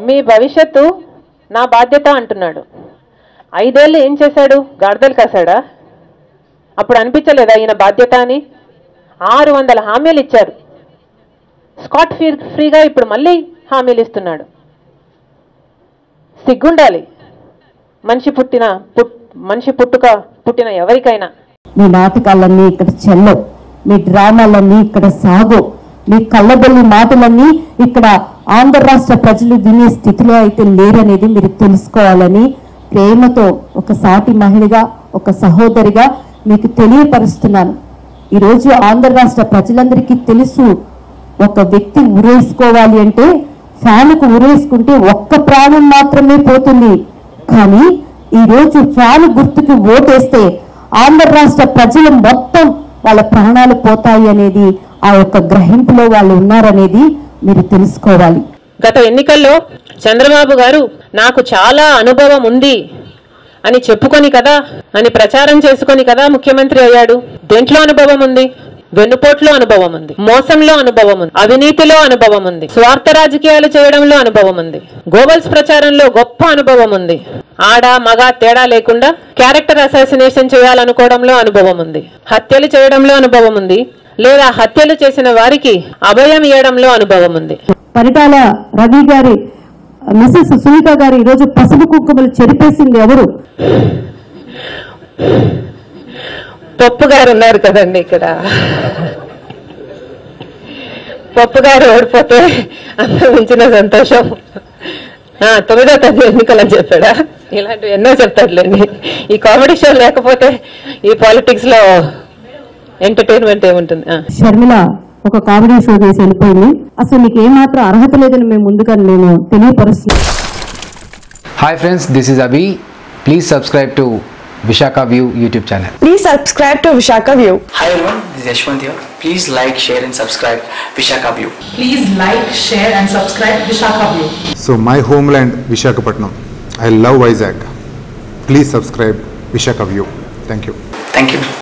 మీ భవిష్యత్తు నా బాధ్యత అంటున్నాడు. ఐదేళ్ళు ఏం చేశాడు? గాడిదలు కాశాడా? అప్పుడు అనిపించలేదా ఈయన బాధ్యత అని? ఆరు వందల హామీలు ఇచ్చారు. స్కాట్ ఫ్రీ ఫ్రీగా ఇప్పుడు మళ్ళీ హామీలు ఇస్తున్నాడు. సిగ్గుండాలి. మనిషి పుట్టిన పుట్ మనిషి పుట్టుక పుట్టిన ఎవరికైనా. మీ నాటకాలన్నీ ఇక్కడ చెల్లవు మీ డ్రామాలన్నీ ఇక్కడ సాగు మీ కళ్ళబొల్లి మాటలన్నీ ఇక్కడ ఆంధ్ర రాష్ట్ర ప్రజలు వినే స్థితిలో అయితే లేరనేది మీరు తెలుసుకోవాలని ప్రేమతో ఒక సాటి మహిళగా ఒక సహోదరిగా మీకు తెలియపరుస్తున్నాను. ఈరోజు ఆంధ్ర రాష్ట్ర ప్రజలందరికీ తెలుసు ఒక వ్యక్తి ఉరేసుకోవాలి అంటే ఫ్యాన్కు ఉరేసుకుంటే ఒక్క ప్రాణం మాత్రమే పోతుంది. కానీ ఈరోజు ఫ్యాన్ గుర్తుకి ఓటేస్తే ఆంధ్ర రాష్ట్ర ప్రజలు మొత్తం వాళ్ళ ప్రాణాలు పోతాయి అనేది ఆ యొక్క గ్రహింపులో వాళ్ళు ఉన్నారనేది మీరు తెలుసుకోవాలి. గత ఎన్నికల్లో చంద్రబాబు గారు నాకు చాలా అనుభవం ఉంది అని చెప్పుకొని కదా అని ప్రచారం చేసుకొని కదా ముఖ్యమంత్రి అయ్యాడు. దేంట్లో అనుభవం ఉంది? వెన్నుపోట్లో అనుభవం ఉంది. మోసంలో అనుభవం ఉంది. అవినీతిలో అనుభవం ఉంది. స్వార్థ రాజకీయాలు చేయడంలో అనుభవం ఉంది. గోబల్స్ ప్రచారంలో గొప్ప అనుభవం ఉంది. ఆడ మగ తేడా లేకుండా క్యారెక్టర్ అసాసినేషన్ చేయాలనుకోవడంలో అనుభవం ఉంది. హత్యలు చేయడంలో అనుభవం ఉంది. లేదా హత్యలు చేసిన వారికి అభయం ఇవ్వడంలో అనుభవం ఉంది. పరిటాల రవి గారి మిసెస్ సునీత గారు ఈరోజు పసుపు కుంకుమలు చెరిపేసింది ఎవరు? పప్పు గారు ఉన్నారు కదండి ఇక్కడ. పప్పు గారు ఓడిపోతే అంత మించిన సంతోషం. ఆ, తొమ్మిదో తేదీ ఎన్నికలని చెప్పాడా? ఇలాంటివి ఎన్నో చెప్తాడులేండి ఈ కామెడీ షో లేకపోతే ఈ పాలిటిక్స్లో ఎంటర్టైన్మెంట్ ఏముంటుంది? షర్మిల ఒక కామెడీ షో చేసి వెళ్ళిపోయింది. అసలు నీకు ఏమాత్రం అర్హత లేదని మేము ముందుగా నేను తెలియపరుస్తున్నాను hi friends this is Abhi please subscribe to Visakha view YouTube channel please subscribe to Visakha view hi everyone this Yashwant here please like share and subscribe Visakha view please like share and subscribe Visakha view so my home land Visakhapatnam I love Vizag please subscribe Visakha view thank you thank you